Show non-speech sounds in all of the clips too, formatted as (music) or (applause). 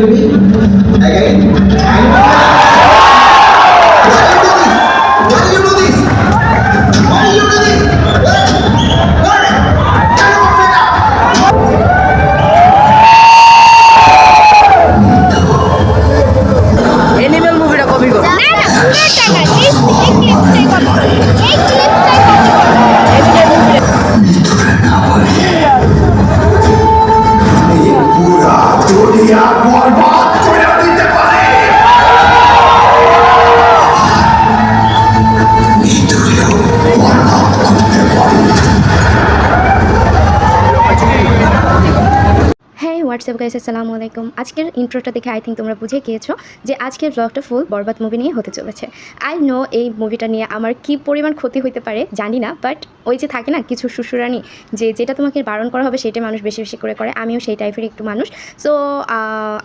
with me? Again? WhatsApp guys আসসালামু আলাইকুম আজকের ইন্ট্রোটা দেখে আই থিঙ্ক তোমরা বুঝে গিয়েছো যে আজকের ব্লগটা ফুল বরবাদ মুভি নিয়ে হতে চলেছে। আই নো এই মুভিটা নিয়ে আমার কি পরিমাণ ক্ষতি হতে পারে জানি না বাট ওই যে থাকে না কিছু শ্বশুরানি যে যেটা তোমাকে বারণ করা হবে সেটাই মানুষ বেশি বেশি করে করে, আমিও সেই টাইপের একটু মানুষ। সো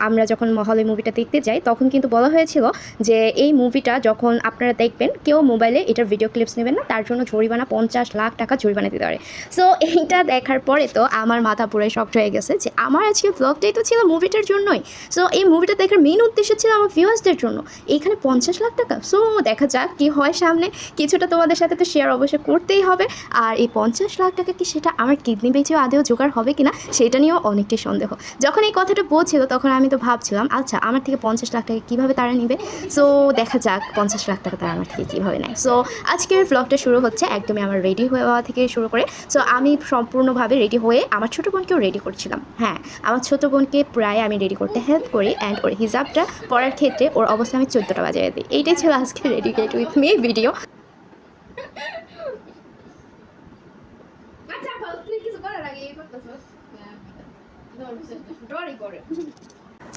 আমরা যখন মহলে মুভিটা দেখতে যাই, তখন কিন্তু বলা হয়েছিল যে এই মুভিটা যখন আপনারা দেখবেন, কেউ মোবাইলে এটার ভিডিও ক্লিপস নেবেন না, তার জন্য জরিমানা পঞ্চাশ লাখ টাকা জরিমানা দিতে পারে। সো এইটা দেখার পরে তো আমার মাথা পুরো শক্ট হয়ে গেছে যে আমার আজকে ব্লগটাই তো ছিল মুভিটার জন্যই। সো এই মুভিটা দেখার মেইন উদ্দেশ্য ছিল আমার ভিউয়ার্সদের জন্য। এইখানে পঞ্চাশ লাখ টাকা। সো দেখা যাক কি হয় সামনে। কিছুটা তোমাদের সাথে তো শেয়ার অবশ্যই করতেই হবে। আর এই পঞ্চাশ লাখ টাকা কি সেটা আমার কিডনি বেচেও আদেও জোগাড় হবে কিনা, সেটা নিয়েও অনেকটাই সন্দেহ। যখন এই কথাটা বলছিল, তখন আমি তো ভাবছিলাম আচ্ছা আমার থেকে পঞ্চাশ লাখ টাকা কীভাবে তারা নেবে? সো দেখা যাক পঞ্চাশ লাখ টাকা তারা আমার থেকে কীভাবে নেয়। সো আজকের ব্লগটা শুরু হচ্ছে একদমই আমার রেডি হওয়া থেকে শুরু করে। সো আমি সম্পূর্ণভাবে রেডি হয়ে আমার ছোটো বোনকেও রেডি করছিলাম। হ্যাঁ আমার ছোটো বোনকে প্রায় আমি রেডি করতে হেল্প করি অ্যান্ড ওর হিজাবটা পরার ক্ষেত্রে ওর অবস্থা আমি চোদ্দোটা বাজায় দিই। এইটাই ছিল আজকে ready get with me video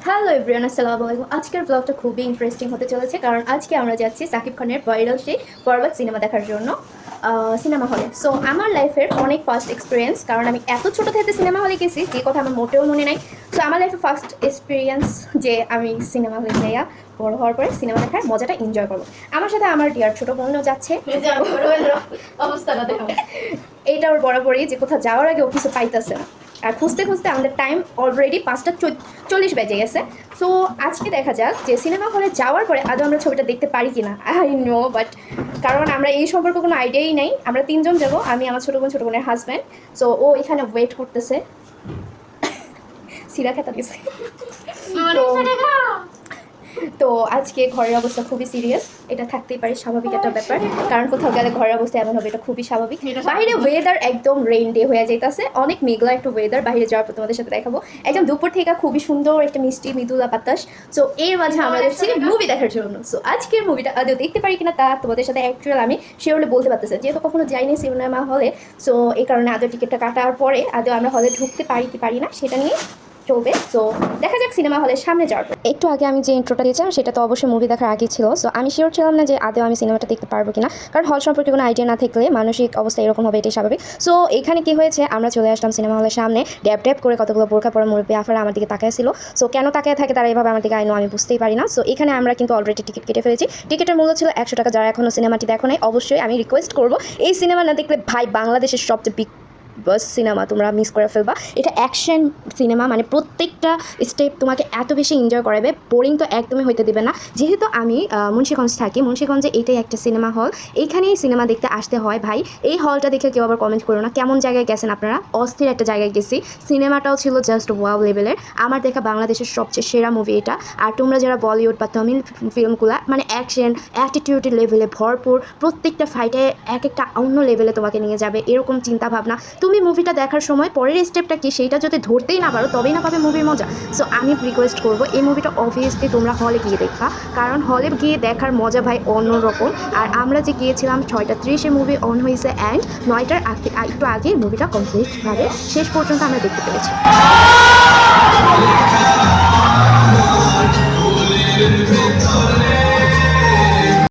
hello everyone আসসালামু আলাইকুম। আজকের ব্লগটা খুবই ইন্টারেস্টিং হতে চলেছে কারণ আজকে আমরা যাচ্ছি সাকিব খানের ভাইরাল সেই বরবাদ সিনেমা দেখার জন্য। সিনেমা হলে সো আমার লাইফের অনেক ফার্স্ট এক্সপিরিয়েন্স কারণ আমি এত ছোটো থেকে সিনেমা হলে গেছি যে কথা আমার মোটেও মনে নাই। সো আমার লাইফের ফার্স্ট এক্সপিরিয়েন্স যে আমি সিনেমা হলে যাইয়া বড় হওয়ার পরে সিনেমা দেখার মজাটা এনজয় করব। আমার সাথে আমার ডিয়ার ছোটো বোনও যাচ্ছে। অবস্থাটা (laughs) এইটা ওর বরাবরই যে কোথাও যাওয়ার আগে ও কিছু পাইতেছে না। আর খুঁজতে খুঁজতে আমাদের টাইম অলরেডি পাঁচটা চল্লিশ বেজে গেছে। সো আজকে দেখা যাক যে সিনেমা হলে যাওয়ার পরে আদৌ আমরা ছবিটা দেখতে পারি কি না আই নো বাট কারণ আমরা এই সম্পর্কে কোনো আইডিয়াই নেই। আমরা তিনজন যাব আমি আমার ছোটো বোন ছোটো বোনের হাজব্যান্ড সো ও এখানে ওয়েট করতেছে। (coughs) সিরা খেতা দিছে। তো- আজকে ঘরের অবস্থা খুবই সিরিয়াস এটা থাকতেই পারে স্বাভাবিক একটা ব্যাপার। কারণ কোথাও গেলে ঘরের অবস্থা এমন হবে এটা খুবই স্বাভাবিক। বাইরে ওয়েদার একদম রেইন ডে হয়ে যাইতেছে। অনেক মেঘলা একটু ওয়েদার বাইরে যাওয়ার পর তোমাদের সাথে দেখাবো। একদম দুপুর থেকে খুবই সুন্দর একটা মিষ্টি মৃদুলা বাতাস। সো এর মাঝে আমরা যাচ্ছি মুভি দেখার জন্য। সো আজকের মুভিটা আদৌ দেখতে পারি কিনা তা তোমাদের সাথে অ্যাকচুয়াল আমি শিওরলি বলতে পারতেছি। যেহেতু কখনো যাইনি সিনেমা হলে সো এই কারণে আদৌ টিকিটটা কাটার পরে আদৌ আমরা হলে ঢুকতে পারি কি পারি না সেটা নিয়ে চলবে। সো দেখা যাক সিনেমা হলের সামনে যাওয়ার। একটু আগে আমি যে ইন্ট্রোটা দিয়েছিলাম, সেটা তো অবশ্যই মুভি দেখার আগে ছিল। সো আমি শিওর ছিলাম না যে আদৌ আমি সিনেমাটা দেখতে পারব কিনা। কারণ হল সম্পর্কে কোনো আইডিয়া না থাকলে মানসিক অবস্থা এরকম হবে, এটাই স্বাভাবিক। সো এখানে কি হয়েছে, আমরা চলে আসলাম সিনেমা হলের সামনে। ড্যাপ ড্যাপ করে কতগুলো বোরখা পরা মুরব্বী আফারা আমার দিকে তাকায় ছিল। সো কেন তাকায় থাকে তারা এভাবে আমার দিকে আইনো আমি বুঝতেই পারি না। সো এখানে আমরা কিন্তু অলরেডি টিকিট কেটে ফেলেছি। টিকিটের মূল্য ছিল একশো টাকা, যারা এখনও সিনেমাটি দেখো নাই, অবশ্যই আমি রিকোয়েস্ট করব, এই সিনেমা না দেখলে ভাই বাংলাদেশের সবচেয়ে বিগ সিনেমা তোমরা মিস করে ফেলবা। এটা অ্যাকশন সিনেমা মানে প্রত্যেকটা স্টেপ তোমাকে এত বেশি এনজয় করাবে বোরিং তো একদমই হইতে দেবে না। যেহেতু আমি মুন্সিগঞ্জ থাকি, মুন্সিগঞ্জে এটাই একটা সিনেমা হল এইখানেই সিনেমা দেখতে আসতে হয় ভাই। এই হলটা দেখে কেউ আবার কমেন্ট করো না, কেমন জায়গায় গেছেন আপনারা? অস্থির একটা জায়গায় গেছি। সিনেমাটাও ছিল জাস্ট ওয়াও লেভেলের আমার দেখা বাংলাদেশের সবচেয়ে সেরা মুভি এটা। আর তোমরা যারা বলিউড বা তামিল ফিল্মগুলো মানে অ্যাকশন অ্যাটিটিউডের লেভেলে ভরপুর, প্রত্যেকটা ফাইটে এক একটা অন্য লেভেলে তোমাকে নিয়ে যাবে। এরকম চিন্তা ভাবনা তুমি মুভিটা দেখার সময় পরের স্টেপটা কি? সেইটা যদি ধরতেই না পারো, তবেই না পাবে মুভির মজা। সো আমি রিকোয়েস্ট করব, এই মুভিটা অবভিয়াসলি তোমরা হলে গিয়ে দেখবা। কারণ হলে গিয়ে দেখার মজা ভাই অন্যরকম। আর আমরা যে গিয়েছিলাম, ছয়টা ত্রিশে মুভি অন হয়েছে অ্যান্ড নয়টার আগে একটু আগে মুভিটা কমপ্লিটভাবে শেষ পর্যন্ত আমরা দেখতে পেরেছি। Thank